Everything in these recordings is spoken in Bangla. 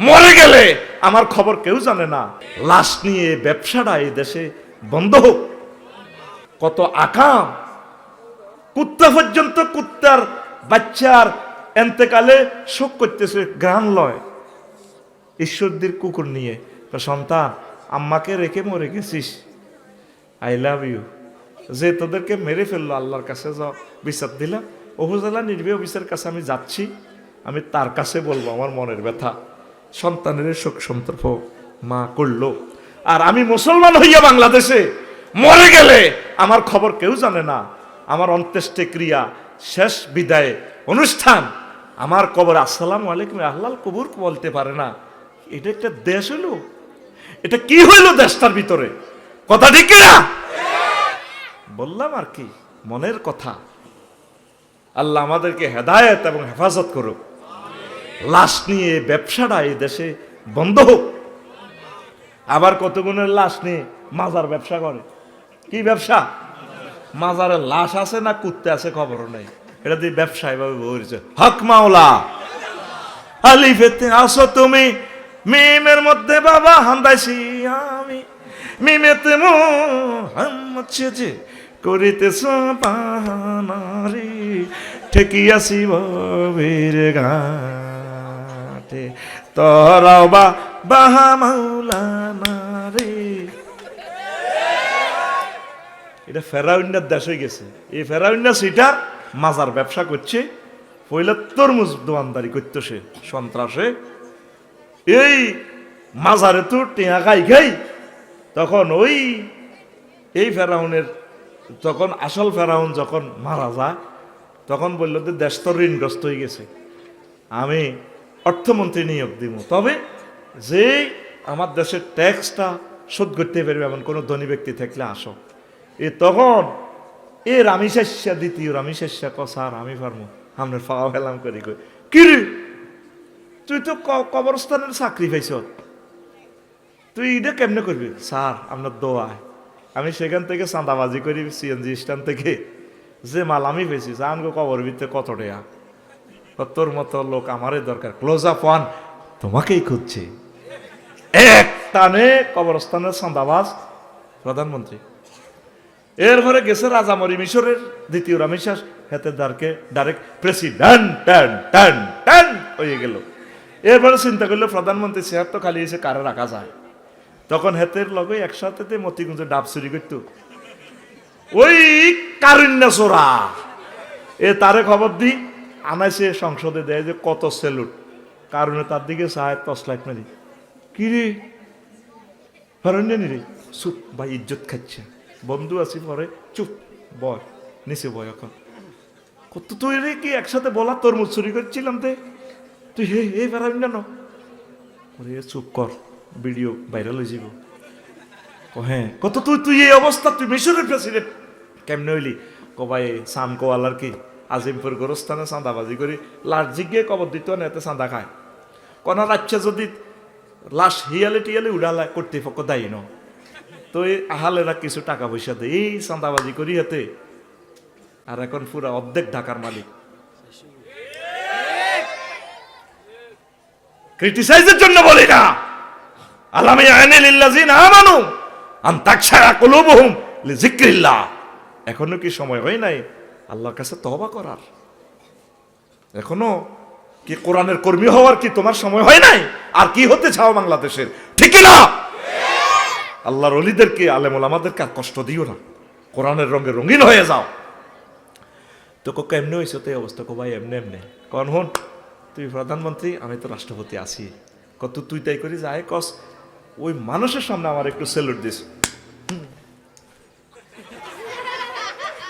মরে গেলে আমার খবর কেউ জানে না। লাশ নিয়ে ব্যবসাটা এই দেশে বন্ধ হোক। কত আকাম। কুত্তা পর্যন্ত কুত্তার বাচ্চার এন্তেকালে শোক করতেছে গ্রাম লয়। ঈশ্বরদের কুকুর নিয়ে তো সন্তান, আম্মাকে রেখে মরে গেছিস। আই লাভ ইউ যে তোদেরকে মেরে ফেলল আল্লাহর কাছে যাও বিচার দিলাম। উপজেলা নির্বাহী অফিসের কাছে আমি যাচ্ছি। আমি তার কাছে বলব, আমার মনের ব্যথা। সন্তানের শোক সন্তর্প মা করল। আর আমি মুসলমান হইয়া বাংলাদেশে মরে গেলে আমার খবর কেউ জানে না। আমার অন্ত্যেষ্টে ক্রিয়া, শেষ বিদায়, অনুষ্ঠান, আমার কবর আসসালাম আলাইকুম আহলাল কবুর বলতে পারে না। এটা একটা দেশ হলো এটা কি হইল দেশটার ভিতরে? কথা ঠিক না বললাম আর কি, মনের কথা। আল্লাহ আমাদেরকে হেদায়েত এবং হেফাজত করুক। লাশ নিয়ে ব্যবসাটা এই দেশে বন্ধ হোক। আবার কত গুণের লাশ নিয়ে মাজার ব্যবসা করে? কি ব্যবসা? মাজারে লাশ আছে না কুত্তে আছে খবর নেই। এটা দিয়ে ব্যবসা এভাবে বলছে হক মাওলা। আলিফেতে আসো তুমি। মিমের মধ্যে বাবা হান্দাইছি আমি। মিমেতে মোহাম্মদ যে করিতেছ পাহানারে। ঠেকিয়াছি বীর ঘাটে তরাও বা বাহা মাওলানা রে। এটা ফেরাউন্ডার দেশ হয়ে গেছে। এই ফেরাউন্ডা সেটা মাজার ব্যবসা করছে পয়লা তরমুজ দোয়ানদারি সে সন্ত্রাসে। এই মাজারে তো টেয়া গাই গাই তখন ওই, এই ফেরাউনের যখন আসল ফেরাউন যখন মারা যায়, তখন বলল যে দেশ তো ঋণগ্রস্ত হয়ে গেছে। আমি অর্থমন্ত্রী নিয়োগ দিব তবে যে আমার দেশের ট্যাক্সটা শোধ করতে পারবে এমন কোনো ধনী ব্যক্তি থাকলে আসো। এ তখন এ রামি শেষা দ্বিতীয় রামি শেষা ক স্যার আমি পারব আমরা পাওয়া ফেলাম করি কই। কি রে তুই তো কবরস্থানের চাকরি পাইছ। তুই এটা কেমনে করবি? স্যার আপনার দোয়ায়। আমি সেখান থেকে চাঁদাবাজি করি, সিএনজি স্ট্যান্ড থেকে। যে মাল আমি পেয়েছি জান গো কবর ভিতরে কত টাকা? তোর মতো লোক আমারই দরকার। ক্লোজ আপ ওয়ান তোমাকেই খুঁজছে। এক টানে কবরস্থানের চাঁদাবাজ, প্রধানমন্ত্রী। এরপরে গেছে রাজামরি মিশরের দ্বিতীয় রামিশাস হেতে দারকে ডাইরেক্ট প্রেসিডেন্ট টান টান টান হয়ে গেল। এরপরে চিন্তা করল, প্রধানমন্ত্রী চেয়ার তো খালি এসে কারে রাখা যায়? তখন হেতের লগে একসাথে মতিগুঞ্জে ডাব চুরি করতো। ওই কারুণ্য চোরা। এ তারে খবর দি আনাইছে সংসদে দেয় যে কত সেলুট কারণে তার দিকে চায় টসলাইট মারি। কি রে? চুপ, ভাই, ইজ্জত খাচ্ছে। বন্ধু আছি পরে চুপ, বয়, নিচে বয় এখন। কত তুই রে কি একসাথে বলা তোর চুরি করছিলাম তে? তুই হে হে বেড়াবি না চুপ কর, ভিডিও ভাইরাল হয়ে যাব হ্যাঁ কত তুই তুই এই অবস্থা, তুই মিশরের প্রেসিডেন্ট কেমনে হইলি? কবাই সাম কোয়ালার কি? আজিমপুর গোরস্থানে চাঁদাবাজি করি লাশ জিগিয়ে কবর দিত, না এতে চাঁদা খায়? কোন রাজ্যে যদি লাশ হিয়ালে টিয়ালে উড়ালা কর্তৃপক্ষ দায়ী ন? তো এই আহালেরা কিছু টাকা পয়সা দেয় এই চাঁদাবাজি করি হাতে আর এখন পুরা অর্ধেক ঢাকার মালিক। ক্রিটিসাইজের জন্য বলি না। আলামি আইনিল ইল্লাজিন আমানু, আন তাকশারা কুলুবুহুম লিযিকরিল্লাহ এখনও কি সময় হয় নাই? আল্লাহর কাছে তওবা করার। এখনও কি কোরআনের কর্মী হওয়ার কি তোমার সময় হয় নাই? আর কি হতে চাও বাংলাদেশের? ঠিক না? আল্লাহর অলিদেরকে, আলেমুল আমাদেরকে আর কষ্ট দিও না। কোরআনের রঙে রঙিন হয়ে যাও। তো কোকা এমনি হয়েছে, তো এই অবস্থা কো ভাই, এমনি এমনি। কন হন, তুই প্রধানমন্ত্রী, আমি তো রাষ্ট্রপতি আছি। কত তুই তাই করি যায় কস, ওই মানুষের সামনে আমার একটু সেলুট দিস।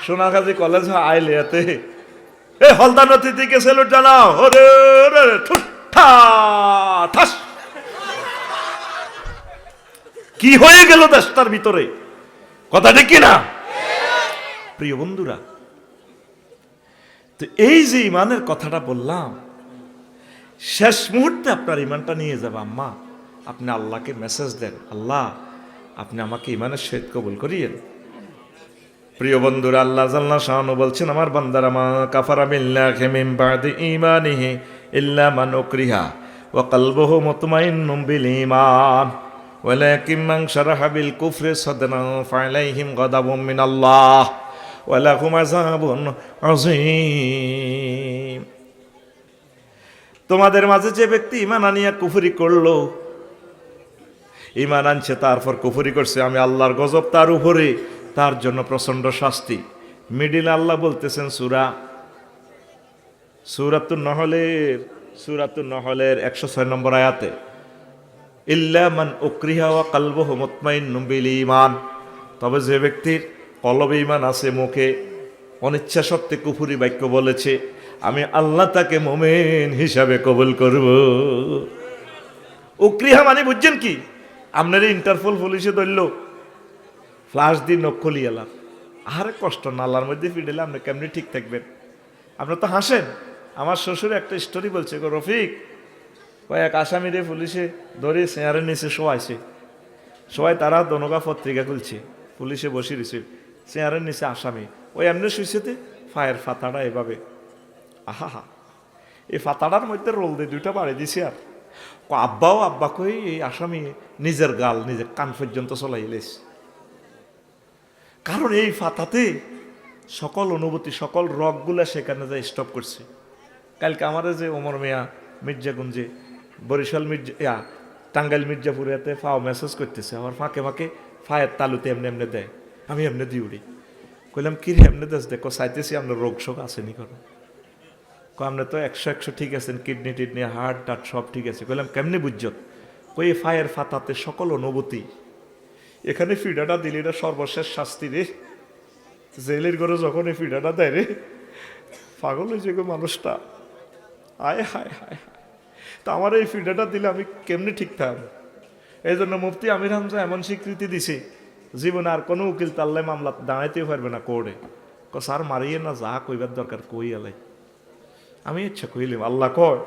সোনাগাজী কলেজ আইলে এতে এ, হলদা নথি থেকে সেলুট জানাও। ওরে কি হয়ে গেল দেশটার ভিতরে? কথা ঠিক কিনা? প্রিয় বন্ধুরা, তো এই যে ইমানের কথাটা বললাম, শেষ মুহূর্তে আপনার ইমানটা নিয়ে যাবে, আম্মা। আপনি আল্লাহকে মেসেজ দেন, আল্লাহ, আপনি আমাকে ইমানের সহিত কবুল করিয়েন। প্রিয় বন্ধুরা আল্লাহ জাল্লা শাহানু বলছেন আমার বান্দারা মা কাফারা বিল্লাহি মিন বাদি ঈমানিহি ইল্লা মান উকরিহা وقلبه مطمئن بالإيمان ولكن من شرح بالكفر صدرا فعليهم غضب من الله ولهم عذاب عظيم তোমাদের মাঝে যে ব্যক্তি ইমান আনিয়া কুফরি করলো ইমান আনছে তারপর কুফরি করছে আমি আল্লাহর গজব তার উপরে তার জন্য প্রচণ্ড শাস্তি। মিডিল আল্লাহ বলতেছেন, সুরা, সুরাতুন নহলের সুরাতুন নহলের একশো ছয় নম্বর আয়াতে, ইল্লা মান উকরিহা ওয়া কালবহু মুতমাইন্নুম বিল ঈমান। তবে যে ব্যক্তির কলবে ইমান আছে মুখে, অনিচ্ছা সত্ত্বে কুফুরি বাক্য বলেছে, আমি আল্লাহ তাকে মোমেন হিসাবে কবুল করব। উক্রিহা মানে বুঝছেন কি? আপনার ইন্টারপোল পুলিশে ধরল ফ্লাশ দিয়ে নক্ষলি এলাম। আরে কষ্ট নালার মধ্যে ফিডেলে আপনি কেমনি ঠিক থাকবেন? আপনি তো হাসেন। আমার শ্বশুর একটা স্টোরি বলছে, গো রফিক, কয়েক আসামি আসামিরে পুলিশে ধরে চেয়ারের নিচে শোয়াইছে। সবাই তারা দনগা পত্রিকা খুলছে। পুলিশে বসে দিছে চেয়ারের নিচে আসামি। ওই এমনি শুইছেতে ফায়ার ফাতাটা এভাবে। আহা হা এই ফাতাটার মধ্যে রোল দিয়ে দুইটা বাড়ি দিছে আর। আব্বাও আব্বা কই, এই আসামি নিজের গাল, নিজের কান পর্যন্ত চলাই লেস কারণ এই ফাতাতে সকল অনুভূতি, সকল রগগুলা সেখানে যায় স্টপ করছে। কালকে আমার যে ওমর মিয়া মির্জাগঞ্জে, বরিশাল মির্জা, ইয়া, টাঙ্গাইল মির্জাপুরেতে ফাও মেসেজ করতেছে আমার ফাঁকে ফাঁকে ফায়ের তালুতে এমনি এমনি দেয়। আমি এমনি দিয়ে উড়ি। কইলাম কি এমনি দেশ দেখো চাইতেছি আপনার রোগ শোক আসেনি কোনো? আপনি তো একশো একশো ঠিক আছেন, কিডনি টিডনি, হার্ট, টার্ট সব ঠিক আছে। কইলাম, কেমনি বুঝত কই ফায়ের ফাতাতে সকল অনুভূতি এখানে ফিডাটা দিলে এটা সর্বশেষ শাস্তি রে। জেলের ঘরে যখন এই ফিডাটা দেয় রে, পাগল হয়েছে গো মানুষটা। আয়, হায় হায় হায়। তা আমার এই ফিডাটা দিলে আমি কেমনি ঠিক থাকব এই জন্য মুফতি আমির হামজা এমন স্বীকৃতি দিছে, জীবনে আর কোনো উকিল তাল্লায় মামলা দাঁড়াইতেও পারবে না কোর্টে। ক স্যার মারিয়ে না, যা কইবার দরকার কই আলাই আমি ইচ্ছা কইলাম, আল্লাহ কয়,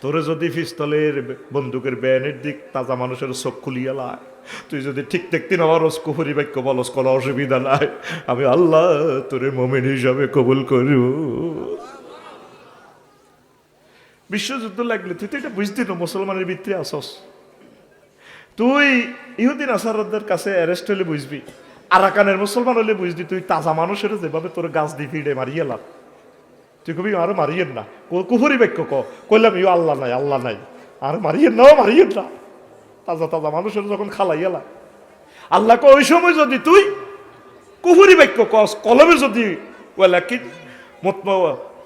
তোরে যদি পিস্তলের বন্দুকের ব্যানের দিক, তাজা মানুষের চোখ খুলিয়া লাই। তুই যদি ঠিক দেখতে পারস, কুহুরি বাক্য বলস, কোনো অসুবিধা নাই। আমি আল্লাহ তোরে মোমেন হিসাবে কবুল করব বিশ্বযুদ্ধ লাগলে তুই তো এটা বুঝতি না, মুসলমানের ভিতরে আসস। তুই ইহুদিন আসারদের কাছে অ্যারেস্ট হলে বুঝবি, আরাকানের মুসলমান হলে বুঝবি, তুই তাজা মানুষের যেভাবে তোর গাছ দিয়ে ফিডে মারিয়ে লাভ। তুই কবি আরও মারিয়েন না কুহুরি বাক্য কইলাম, ইউ আল্লাহ নাই আল্লাহ নাই। আর মারিয়েন না মারিয়েন না। তাজা তাজা মানুষের যখন খালাই আল্লাহ ক ওই সময় যদি তুই কুহুরি বাক্য কস, কলমে যদি ওলা কি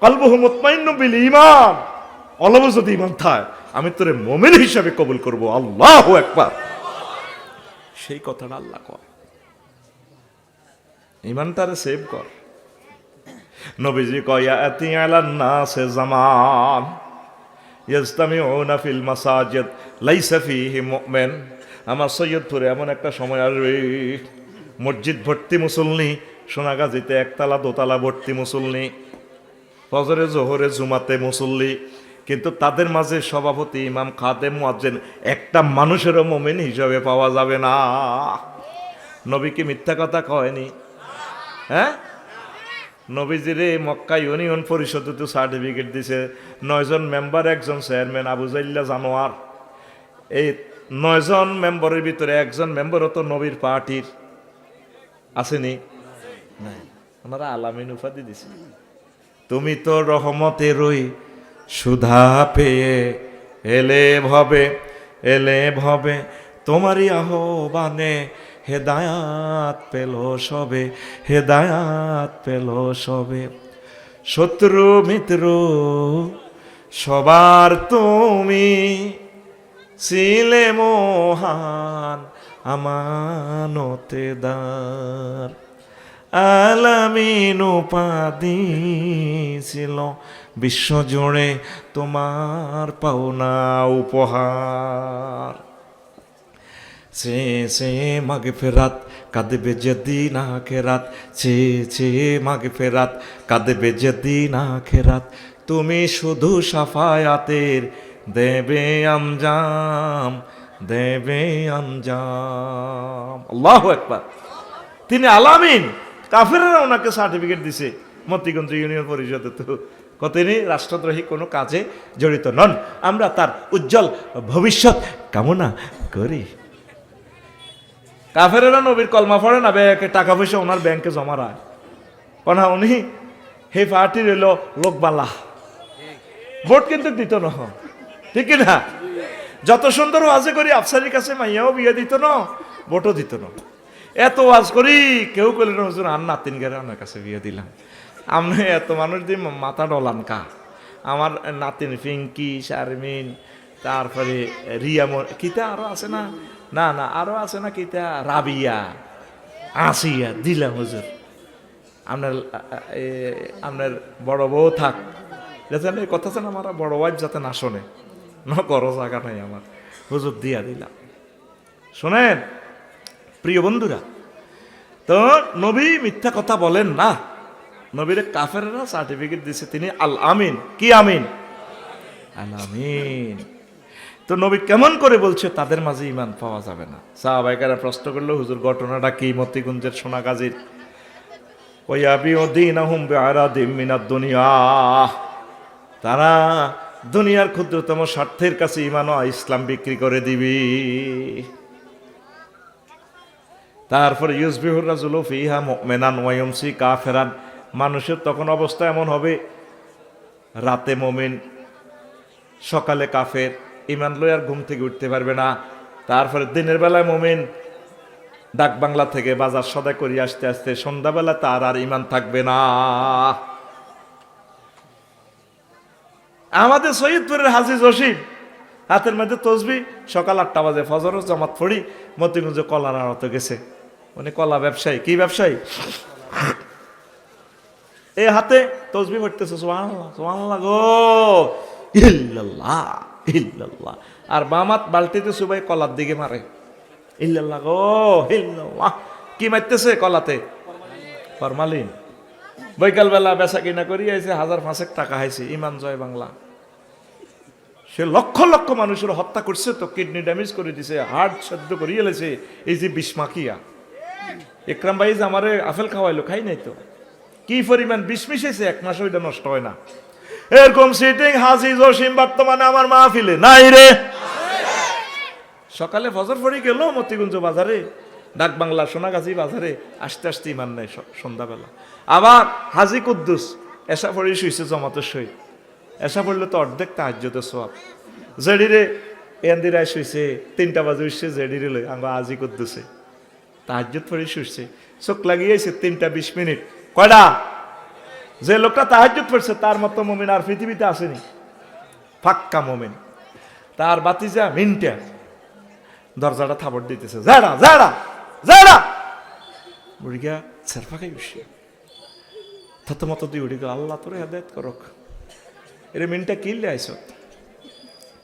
কলবহ মতমাইন্য বিল ইমান অলমে যদি ইমান থায়, আমি তোরে মোমেন হিসাবে কবুল করব। আল্লাহ একবার সেই কথাটা আল্লাহ কর ইমানটারে সেভ কর। নবীজি কয়া আতি আলান নাসে জামান ইয়াজতামিউনা ফিল মাসাজিদ, লাইসা ফিহি মুমিন। আমার সৈয়দপুরে এমন একটা সময় আসবে, মসজিদ ভর্তি মুসল্লি, সোনাগাজিতে একতলা দোতলা ভর্তি মুসল্লি, ফজরে, জোহরে, জুমাতে মুসল্লি। কিন্তু তাদের মাঝে সভাপতি ইমাম খাদে মুয়াজ্জিন একটা মানুষেরও মোমেন হিসাবে পাওয়া যাবে না। নবী কি মিথ্যা কথা কয়নি? হ্যাঁ? নবীজিরে মক্কা ইউনিয়ন পরিষদ তো সার্টিফিকেট দিছে নয়জন মেম্বার একজন চেয়ারম্যান আবু জাইল্লা জানোয়ার। এই নয়জন মেম্বারের ভিতরে একজন মেম্বারও তো নবীর পার্টির। আসেনি? নাই। ওনারা আলামিন উপাধি দিছে। তুমি তো রহমতেরই সুধা পেয়ে এলে ভবে এলে ভবে তোমারই আহ্বানে হেদায়াত পেল সবে, হেদায়াত পেল সবে। শত্রু, মিত্র, সবার তুমি। ছিলে মহান আমানতে দার আলামিন উপাধি ছিল বিশ্বজুড়ে তোমার পাওনা উপহার। সে সে মাগে ফেরাত, কাঁদবে যেদিন আখেরাত সে সে মাগে ফেরাত, কাঁদবে যেদিন আখেরাত তুমি শুধু সাফায়াতের দেবে আমজাম দেবে আমজাম। আল্লাহ একবার তিনি আলামিন কাফেরা ওনাকে সার্টিফিকেট দিছে, মতিগঞ্জ ইউনিয়ন পরিষদে তো। তিনি রাষ্ট্রদ্রোহী কোনো কাজে জড়িত নন। আমরা তার উজ্জ্বল ভবিষ্যৎ কামনা করি। কাফেরেরা নবীর কলমা পড়ে না, ব্যাংকে টাকা পয়সা ওনার ব্যাংকে জমা রায়। কেন উনি হে পার্টির এলো লোকবালা। ভোট কিন্তু দিত না। ঠিক না? যত সুন্দর ওয়াজে করি আফসারির কাছে মাইয়াও বিয়ে দিত না, ভোটও দিত না। এত ওয়াজ করি কেউ করলে না, হুজুর, আর নাতিন গেলে আমার কাছে বিয়ে দিলাম। আপনি এত মানুষ দিয়ে মাথা ডলান কা? আমার নাতিন ফিঙ্কি, শারমিন, তারপরে রিয়া কিতা আরও আছে না? না না, আরও আছে না কিতা রাবিয়া। আসিয়া, দিলাম হুজুর। আপনার আপনার বড় বউ থাক। যাতে এই কথা আছে আমার বড় ওয়াইফ যাতে না শোনে। না করো, জায়গা নাই আমার। হুজুর, দিয়া দিলাম। শোনেন, প্রিয় বন্ধুরা, তো নবী মিথ্যা কথা বলেন না। নবীর কাফেররা সার্টিফিকেট দিছে, তিনি আল আমিন কি আমিন? আল আমিন তো নবী কেমন করে বলছে, তাদের মাঝে ইমান পাওয়া যাবে না। সাহাবাইকারা প্রশ্ন করল, হুজুর, ঘটনাটা কি? মতিগুঞ্জের সোনাগাজীর। ওয়াবিউদ্দিনাহুম বিআরাদিম মিনাদ দুনিয়া। তারা দুনিয়ার ক্ষুদ্রতম স্বার্থের কাছে ইমান ইসলাম বিক্রি করে দিবি। তারপরে, ইউসবিহুর রাজুল ফিহা মুমিনান ওয়ায়ুমসি কাফেরান। মানুষের তখন অবস্থা এমন হবে, রাতে মমিন, সকালে কাফের। ইমান লই আর ঘুম থেকে উঠতে পারবে না। তারপরে দিনের বেলায় মমিন ডাক বাংলা থেকে বাজার সদাই করি আসতে আসতে সন্ধ্যাবেলা তার আর ইমান থাকবে না। আমাদের সৈয়দপুরের হাজি জসিম হাতের মধ্যে তসবি, সকাল আটটা বাজে ফজর জামাত পড়ি, মতিগঞ্জে কলার আড়ত গেছে। উনি কলা ব্যবসায়ী, কি ব্যবসায়ী? এ হাতে তসবি পড়তেছে সোহানাল্লাহ সোহানাল্লাহ গো। ইল্লাল্লাহ। ইল্লাল্লাহ। আর বামাত বালতিতে সুবাই কলার দিকে মারে। ইল্লাল্লাহ গো, ইল্লাল্লাহ। কি মারতেছে কলাতে? ফরমালিন। বৈকাল বেলা বেচা কিনা করি আইছে, হাজার পাঁচেক টাকা হাইছে, ইমান জয় বাংলা। সে লক্ষ লক্ষ মানুষের হত্যা করছে, তো কিডনি ড্যামেজ করে দিছে হার্ট সেদ্ধ করিয়ে এলেছে এই যে বিস্মাকিয়া একরাম ভাই যে আমারে আপেল খাওয়াইলো, খাই নাই তো? কি পরিমাণ বিষ মিশেছে এক মাস ওইটা নষ্ট হয় না। এরকম সিটিং হাসি জসিম বর্তমানে আমার মাহফিলে। নাই রে। সকালে ফজর পড়ে গেল মতিগুঞ্জ বাজারে। ডাক বাংলা সোনাগাছি বাজারে। আস্তে আস্তে ইমান নেই সন্ধ্যাবেলা। আবার হাজি কুদ্দুস, এসা পড়ে শুইছে জমাতে সই এসা পড়লে তো অর্ধেক তাহাজ্যতে সব জেডিরে এন্দিরায় শুইছে, তিনটা বাজে উঠছে, জেডিরে লই আঙ্গ আজি কুদ্দুসে। তাহাজ্জত পড়ে শুইছে। চোখ লাগিয়েছে তিনটা বিশ মিনিট। কয়টা যে লোকটা তাহাজ্জত পড়ছে তার মতো মমিন আর পৃথিবীতে আসেনি। ফাক্কা মমিন। তার বাতিজা মিনটা দরজাটা থাবড় দিতেছে। যারা যারা যারা বুড়িগা সেরফা খাই বসে। থত মতো দিয়ে উড়ি গেল, আল্লাহ তোর হেদায়ত করক। এর মিনটা কিনলে আইস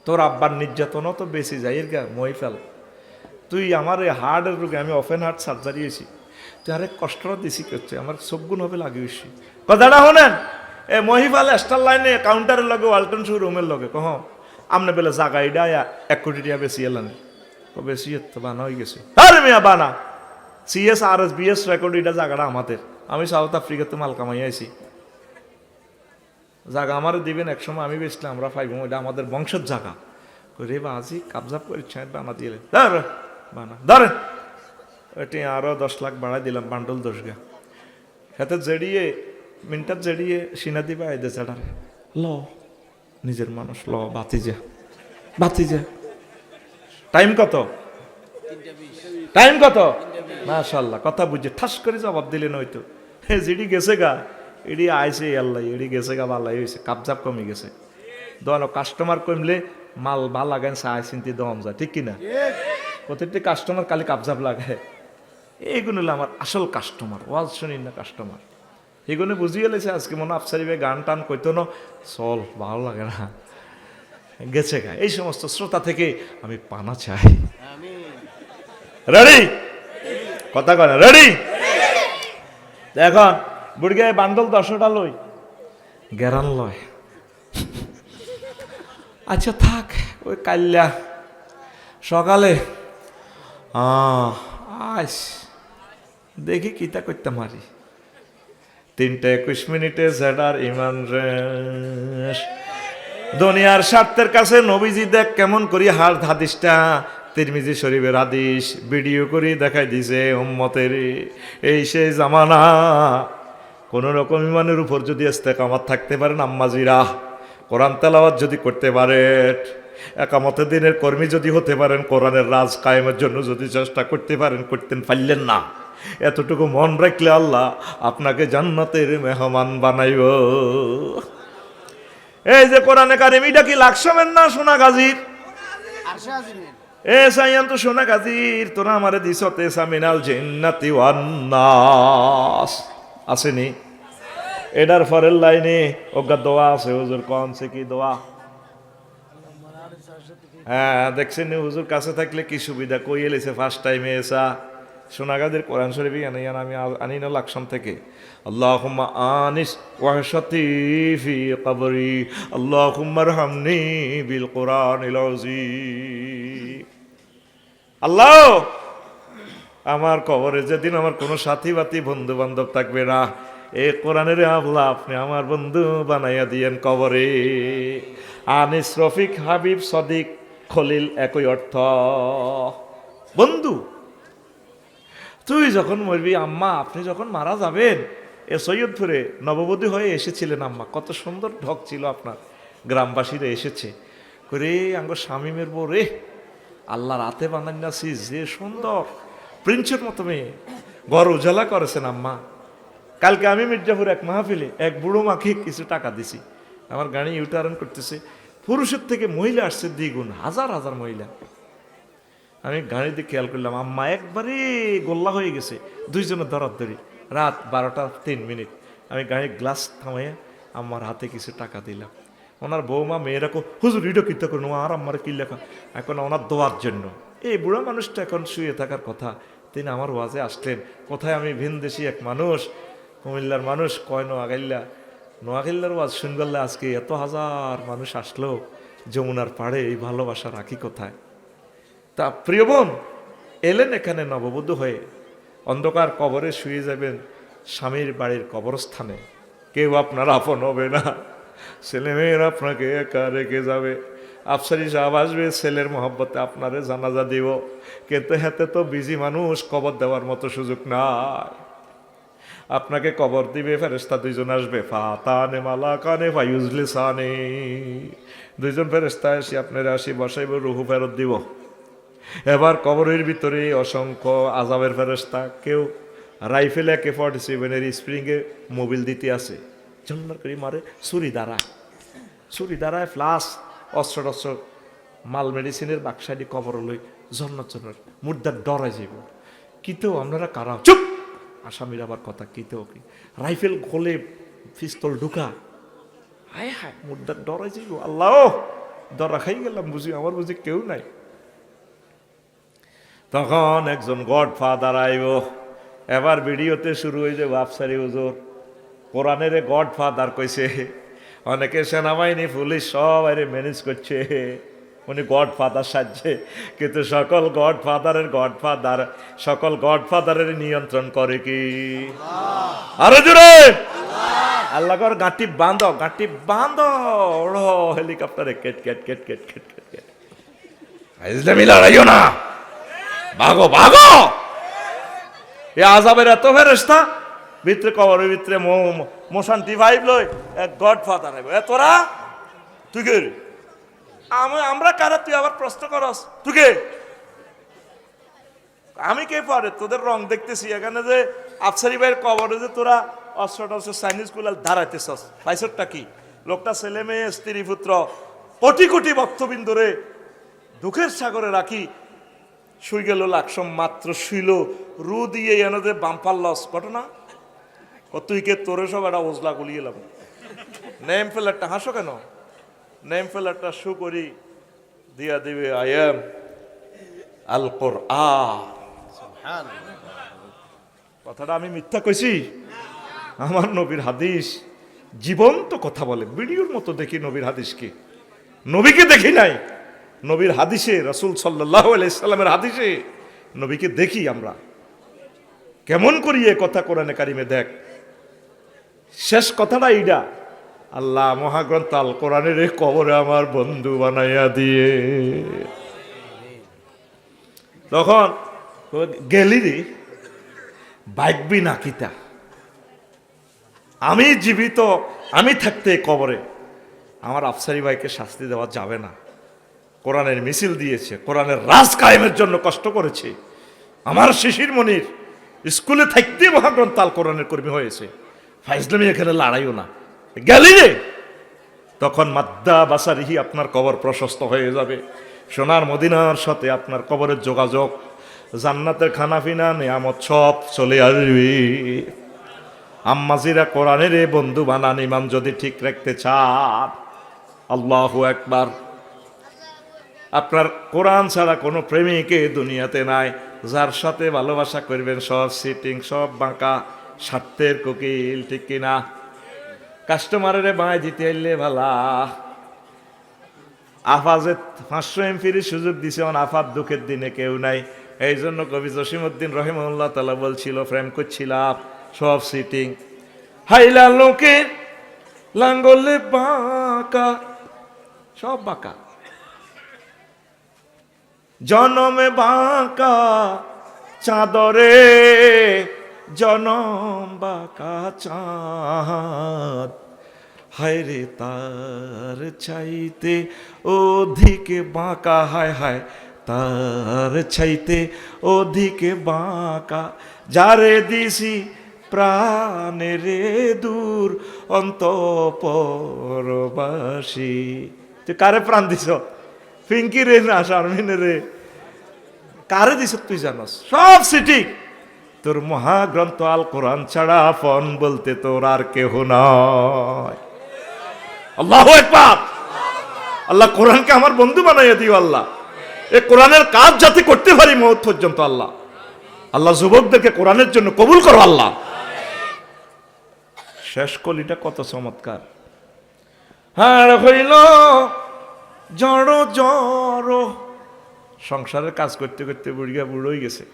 তোর আব্বার নির্যাতনও তো বেশি যাই গা মই ফেল। তুই আমার এই হার্টের রোগে আমি ওপেন হার্ট সার্জারি হয়েছি। আরে কষ্টটা দিছি করছে আমার চোখগুণ হবে লাগিয়েছি কথাটা শোনেন, এ মহিফাল স্টার লাইনে কাউন্টারের লগে ওয়ালটন শোরুমের লগে, কহ, আমনে বেলে জাগা ইডা এক কোটি টাকা বেশি এলান। বেশি তো বানা হয়ে গেছে। আরে মিয়া বানা সিএস আর এস বিএস রেকর্ড এটা জায়গাটা আমাদের। আমি সাউথ আফ্রিকাতে মাল কামাই আইছি। জায়গা আমার দিবেন একসময় আমি বেচলাম, আমরা পাইব, এটা আমাদের বংশের জায়গা রে বাজি কাবজাব করে ছাঁদ বানা ধর, বানা ধরেন এটি আরও দশ লাখ বাড়াই দিলাম বান্ডল দশ গা হাতে জেডিয়ে মিনটার জেডিয়ে সিনা দিবা এদের চাড়ারে ল নিজের মানুষ ল বাতি যা বাতি যা টাইম কত? টাইম কত? মাশাল্লাহ কথা বুঝে ঠাস করে জবাব দিলেন হয়তো। হে জিডি গেছে গা? এডি আইছে আল্লাহ এডি গেছে গা ভালাই হয়েছে কাবজাব কমে গেছে। দোয়ানো কাস্টমার কমলে মাল ভালো লাগান চিন্তি দম যায় ঠিক কিনা? প্রত্যেকটি কাস্টমার কালি কাবজাব লাগায়। এইগুলো হলো আমার আসল কাস্টমার ওয়াজ শুনি না কাস্টমার এগুলো বুঝিয়ে লেছে আজকে মনে আফসারি ভাই গান টান কইতো না। চল, ভালো লাগে না। গেছে গা। এই সমস্ত শ্রোতা থেকে আমি পানা চাই। রেডি কথা কয় রেডি এখন বুড়গে বান্ডল দশটা লই। গেরান লয়। আচ্ছা থাক, ওই কাল্লা সকালে। আইস। দেখি কিতা করতে মারি তিনটা একুশ মিনিটে জেডার ইমান রেশ। দুনিয়ার স্বার্থের কাছে নবীজি দেখ কেমন করি হাল হাদিসটা। তিরমিজি শরীফের হাদিস ভিডিও করি দেখাই দিছে উম্মতের। এই সেই জামানা। কোন রকম ইমানের উপর যদি ইস্তেকামাত থাকতে পারেন আম্মাজিরা। কোরআন তেলাওয়াত যদি করতে পারেন একামতের দিনের কর্মী যদি হতে পারেন, কোরআনের রাজ কায়েমের জন্য যদি চেষ্টা করতে পারেন, করতেন পারলেন না। এতটুকু মন রাখলে আল্লাহ আপনাকে জান্নাতের মেহমান বানাইব। এই যে কোরআনে কারিম এটা কি লাকসামের না সোনা গাজীর? এ সাইয়ান তো সোনা গাজীর তোরা আমারে দিস তে সামিনাল জিন্নাতি ওয়ান নাস। আসেনি? এটার পরের লাইনে ওগা দোয়া আছে হুজুর কোন সে কি দোয়া? হ্যাঁ দেখছেন হুজুর কাছে থাকলে কি সুবিধা? কই এলেছে ফার্স্ট টাইমে এসা? সোনাগাদের কোরআন শরীফই আনি আর আমি আনি না লাকসাম থেকে। আল্লাহুম্মা আনিস ওয়াহশাতি ফি কবরি। আল্লাহুম্মা রহামনি বিল কোরআনিল আযীম। আল্লাহ! আমার কবরে যেদিন আমার কোনো সাথী বাতি বন্ধু বান্ধব থাকবে না। এ কোরআনের আল্লাহ আপনি আমার বন্ধু বানাইয়া দিয়েন কবরে। আনিস, রফিক, হাবিব, সদিক, খলিল একই অর্থ। বন্ধু! তুই যখন মরবি, আম্মা, আপনি যখন মারা যাবেন, এ সৈয়দপুরে নববধূ হয়ে এসেছিলেন আম্মা। কত সুন্দর ঢক ছিল আপনার। গ্রামবাসীরা এসেছে। করে আঙ্গ স্বামীমের বউ, রে, আল্লাহ রাতে বানান নাছি, যে সুন্দর। প্রিন্সের মতো মেয়ে। ঘর উজালা করেছেন আম্মা। কালকে আমি মির্জাপুর এক মাহফিলে, এক বুড়ো মাকে কিছু টাকা দিছি। আমার গাড়ি ইউটার্ন করতেছে। পুরুষের থেকে মহিলা আসছে দ্বিগুণ, হাজার হাজার মহিলা। আমি গাড়িতে খেয়াল করলাম, আম্মা একবারে গোল্লা হয়ে গেছে। দুইজনের ধরার ধরি রাত বারোটা তিন মিনিট। আমি গাড়ির গ্লাস থামাইয়া আম্মার হাতে কিছু টাকা দিলাম। ওনার বৌমা মেয়েরা কো, হুজুর ইডো কিতা করুন? আর আম্মার কি লেখা? এখন ওনার দোয়ার জন্য। এই বুড়ো মানুষটা এখন শুয়ে থাকার কথা। তিনি আমার ওয়াজে আসলেন, কোথায় আমি ভিনদেশি এক মানুষ, কুমিল্লার মানুষ, কয় নোয়াগাইল্লা নোয়াগাইল্লার ওয়াজ শুনবেল্লা আজকে এত হাজার মানুষ আসলো, যমুনার পাড়ে এই ভালোবাসা রাখি কোথায়? তা প্রিয় বোন, এলেন এখানে নববধূ হয়ে। অন্ধকার কবরে শুয়ে যাবেন স্বামীর বাড়ির কবরস্থানে। কেউ আপনার আপন হবে না। ছেলে মেয়ের আপনাকে একা রেখে যাবে। আফসারি সাহেব আসবে, ছেলের মহব্বতে আপনারে জানাজা দিব। কিন্তু হাতে তো বিজি মানুষ, কবর দেওয়ার মতো সুযোগ নাই। আপনাকে কবর দিবে ফেরেস্তা দুইজন আসবে। ফাতানে মালা কানে ফাইউজলি সানে দুইজন ফেরেস্তা এসে আপনারা আসি বসাইব রুহু ফেরত দিব। এবার কবরের ভিতরে অসংখ্য আজাবের ফেরস্তা কেউ রাইফেল একে ফর্টি সেভেনের স্প্রিংয়ে মোবিল দিতে আছে ঝন্ডার করে মারে, ছুরি দ্বারা। ছুরি দ্বারায় ফ্লাস অস্ত্র টস্ত্র মাল মেডিসিনের বাক্সাইডি কবর লই ঝর্ণার জন্য মুদ্রার ডরাই যাব কিতেও আপনারা কারা? চুপ! আসামির আবার কথা, কিতেও কি? রাইফেল খোলে পিস্তল ঢুকা। হায় হায় মুদ্রার ডরাই যাইব। আল্লাহ! ডরা খাই গেলাম বুঝি, আমার বুঝি কেউ নাই। তখন একজন গড ফাদার আইব। এবার ভিডিওতে শুরু হয়ে যাবে আফসারি হুজুর। কোরআনের গড ফাদার কইছে, অনেকে সেনাবাহিনী, পুলিশ সব আরে ম্যানেজ করছে। উনি গড ফাদার সাজছে। কিন্তু সকল গড ফাদারের গড ফাদার সকল গড ফাদারের নিয়ন্ত্রণ করে কি? আরও জোরে! আল্লাহ কর, গাঁটি বাঁধ গাঁটি বাঁধ। হেলিকপ্টারে কেট কেট কেট কেট কেট কেট। কেট ইসলামী লড়াইও না। ভাগো ভাগো! এ আজাবের এত ফেরেস্তা ভিতরে কবরের ভিতরে মোশান্তি ভাইব লই, এক গড ফাদার এ তোরা? তুই কে আমি, আমরা কারা? তুই আবার প্রশ্ন করস। তুই কে? আমি কে পারে? তোদের রং দেখতেছি এখানে যে আফসারি ভাইয়ের কবরে যে তোরা অস্ত্র টস্ত্র চাইনিজ গুলাল দাঁড়াইতেছস। পাইছরটা কি? লোকটা ছেলে মেয়ে, স্ত্রী, পুত্র, কোটি কোটি ভক্তবিন্দুরে দুঃখের সাগরে রাখি শুই গেল, লাকসম মাত্র শুইল। রু দিয়ে এনে বাম্পার লস, ঘটনা? তুই কে তোরে সব একটা ওজলা গুলিয়ে এলাম নেম ফেলারটা হাসো কেন? নেম ফেলারটা শু করি, দিয়া দিবে আই এম আল কোর কথাটা আমি মিথ্যা কইছি? আমার নবীর হাদিস জীবন্ত কথা বলে। ভিডিওর মতো দেখি নবীর হাদিসকে। নবীকে দেখি নাই। নবীর হাদিসে, রসুল সাল্লাহ আলাইসাল্লামের হাদিসে, নবীকে দেখি আমরা। কেমন করি এ কথা কোরআনে কারিমে দেখ। শেষ কথাটা এইটা আল্লাহ মহাগ্রন্থ আল কোরআনের এই কবরে আমার বন্ধু বানাইয়া দিয়ে। তখন গেলি রে বাইকবি নাকিতা আমি জীবিত, আমি থাকতে কবরে। আমার আফসারি ভাইকে শাস্তি দেওয়া যাবে না। কোরআনের মিছিল দিয়েছে, কোরআনের রাজ কায়েমের জন্য কষ্ট করেছে। আমার শিশির মনির স্কুলে থাকতে মহাগ্রন্থ আল কোরআনের কর্মী হয়েছে। ফাইজলামি এখানে লড়াইও না। গেলি রে! তখন মাদ্দা বাসারিহি আপনার কবর প্রশস্ত হয়ে যাবে। সোনার মদিনার সাথে আপনার কবরের যোগাযোগ। জান্নাতের খানাফিনা নিয়ামত সব চলে আসবে। আম্মাজিরা কোরআনের বন্ধু বানান ইমান যদি ঠিক রাখতে চান। আল্লাহ একবার আপনার কোরআন ছাড়া কোনো প্রেমিকে দুনিয়াতে নাই। যার সাথে ভালোবাসা করবেন, সব সিটিং সব বাঁকা, স্বার্থের কোকিল, ঠিক কিনা? কাস্টমারের বাঁয় দিতে এলে ভালা। আফাজে পাঁচশো এমপির সুযোগ দিছে আফার দুঃখের দিনে কেউ নাই। এই জন্য কবি জসিমুদ্দিন রহিমউল্লাহ তালা বলছিল, প্রেম করছিলাম, সব সিটিং হাইলা লোকে, লাঙ্গলে বাঁকা, সব বাঁকা। জনমে বাঁকা চাঁদরে, জনম বাঁকা চাঁদ। হায় রে তার চাইতে অধিকে বাঁকা, হায় হায় তার চাইতে অধিকে বাঁকা। যারে দিছি প্রাণে রে দূর অন্তপরবাসী। তুই কারে প্রাণ দিছ? পিঙ্কি রে না, শারমিনে রে। কারে দিছ তুই জানস? সব সিটি। তোর মহাগ্রন্থ আল কোরআন ছাড়া আপন বলতে তোর আর কেহ নয় আল্লাহ আল্লাহ কোরআনকে আমার বন্ধু বানাইয়া দিও আল্লাহ। এ কোরআনের কাজ যাতে করতে পারি মহৎ পর্যন্ত আল্লাহ। আল্লাহ যুবকদেরকে কোরআনের জন্য কবুল করো আল্লাহ। শেষ কলিটা কত চমৎকার। হার হইল জড় জড়। সংসারের কাজ করতে করতে বুড়িয়া বুড়ো হয়ে গেছে।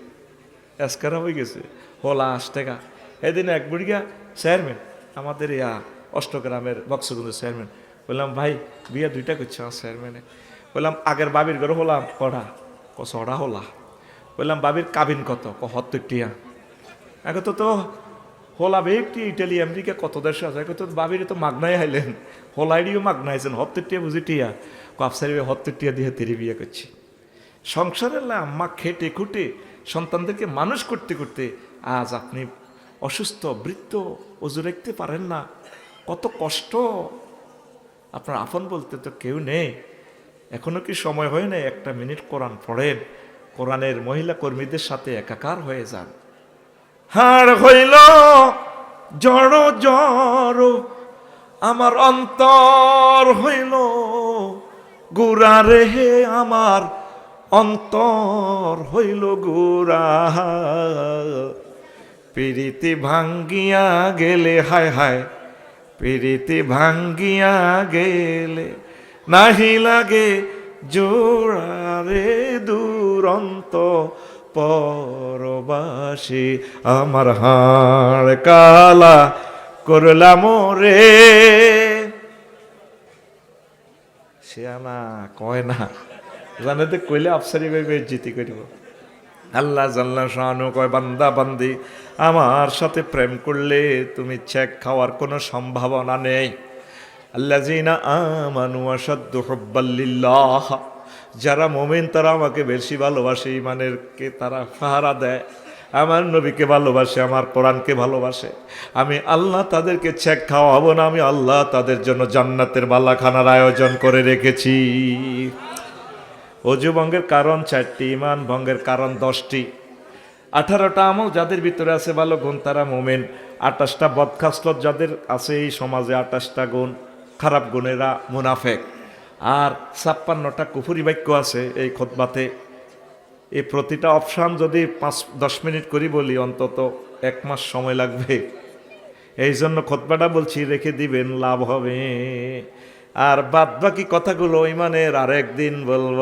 এসকারা হয়ে গেছে। হোলা আশ টাকা। এদিন এক বুড়িয়া চেয়ারম্যান, আমাদের ইয়া অষ্টগ্রামের বক্সগুলো চেয়ারম্যান, বললাম, ভাই, বিয়া দুইটা করছে আমার চেয়ারম্যানে। বললাম, আগের বাবির ঘরে হলাম কড়া ক ছড়া হলা। বললাম, বাবির কাবিন কত? ক হত্তর টিয়া আগে তো তো হোলা বেটি ইটালি, আমেরিকা, কত দেশে আছে? কত বাবির তো মাগনাই হাইলেন হোলাইডিও মাগনা আইছেন হত্তর টিয়া বুঝি টিয়া ক আফসারি টিয়া দিয়ে তেরি বিয়ে করছি। সংসারের আম্মা খেটে খুঁটে, সন্তানদেরকে মানুষ করতে করতে আজ আপনি অসুস্থ বৃত্ত ওজু রাখতে পারেন না। কত কষ্ট। আপনার আপন বলতে তো কেউ নেই। এখনও কি সময় হয় না একটা মিনিট কোরআন পড়েন। কোরআনের মহিলা কর্মীদের সাথে একাকার হয়ে যান। হাড় হইল, জড় জড়, আমার অন্তর হইল। গুড়া রেহে আমার অন্তর হইল গুড়া। পিরিতি ভাঙ্গিয়া গেলে, হায় হায় পিরিতি ভাঙ্গিয়া গেলে নাহি লাগে জোড়ারে দুরন্ত। পরবাসী, আমার হাড় কালা করলাম রে সে না কয় না, জানে তো কইলে আফসারি ভাবে জিতি করিব। আল্লাহ জাল্লা শাহানু কয়, বান্দা, বান্দি, আমার সাথে প্রেম করলে তুমি চেক খাওয়ার কোনো সম্ভাবনা নেই। আল্লাহ জিনা আমানু আসাদ্দু হব্বাল্লিল্লাহ যারা মোমেন, তারা আমাকে বেশি ভালোবাসে ইমানেরকে তারা ফাহারা দেয়। আমার নবীকে ভালোবাসে, আমার কোরআনকে ভালোবাসে। আমি আল্লাহ তাদেরকে চেক খাওয়াবো না, আমি আল্লাহ তাদের জন্য জান্নাতের বালাখানার আয়োজন করে রেখেছি। অজু ভঙ্গের কারণ চারটি ইমান ভঙ্গের কারণ দশটি। আঠারোটা আমল যাদের ভিতরে আছে ভালো গুণ, তারা মোমেন। আটাশটা বদখাসলত যাদের আছে এই সমাজে আটাশটা গুণ, খারাপ গুণেরা মুনাফেক। আর ছাপ্পান্নটা কুফুরি বাক্য আছে এই খোদবাতে। এই প্রতিটা অপশান যদি পাঁচ, দশ মিনিট করি বলি, অন্তত এক মাস সময় লাগবে। এই জন্য খোদবাটা বলছি, রেখে দিবেন, লাভ হবে। আর বাদ বাকি কথাগুলো ইমানের আর একদিন বলব।